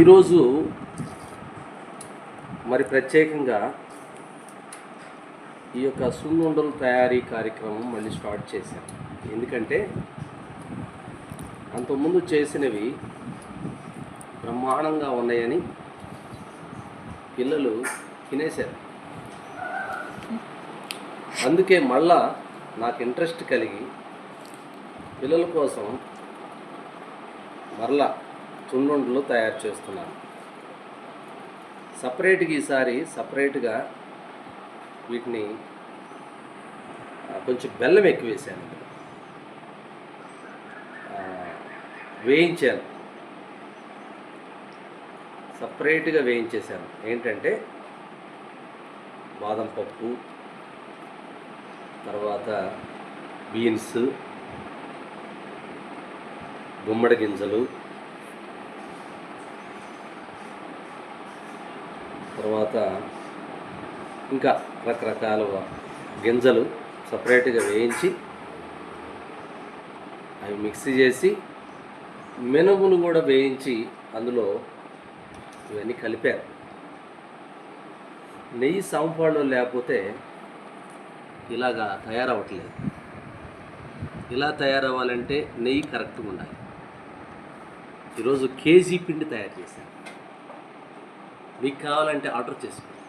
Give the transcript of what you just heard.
ఈరోజు మరి ప్రత్యేకంగా ఈ యొక్క సున్నుండల తయారీ కార్యక్రమం మళ్ళీ స్టార్ట్ చేశాను ఎందుకంటే అంతకుముందు చేసినవి బ్రహ్మాండంగా ఉన్నాయని పిల్లలు తినేశారు. అందుకే మళ్ళా నాకు ఇంట్రెస్ట్ కలిగి పిల్లల కోసం మరలా చున్నుండలు తయారు చేస్తున్నాను సపరేట్గా ఈసారి సపరేట్గా వీటిని కొంచెం బెల్లం ఎక్కువ వేసాను. వేయించాను. సపరేట్గా వేయించేశాను ఏంటంటే బాదం పప్పు తర్వాత బీన్స్ గుమ్మడి గింజలు తర్వాత ఇంకా రకరకాల గింజలు సపరేట్గా వేయించి అవి మిక్సీ చేసి మినుములు కూడా వేయించి అందులో ఇవన్నీ కలిపారు. నెయ్యి సాంపాళ్ళు లేకపోతే ఇలాగా తయారవ్వట్లేదు. ఇలా తయారవ్వాలంటే నెయ్యి కరెక్ట్గా ఉండాలి. ఈరోజు కేజీ పిండి తయారు చేశాను. మీకు కావాలంటే ఆర్డర్ చేసుకోండి.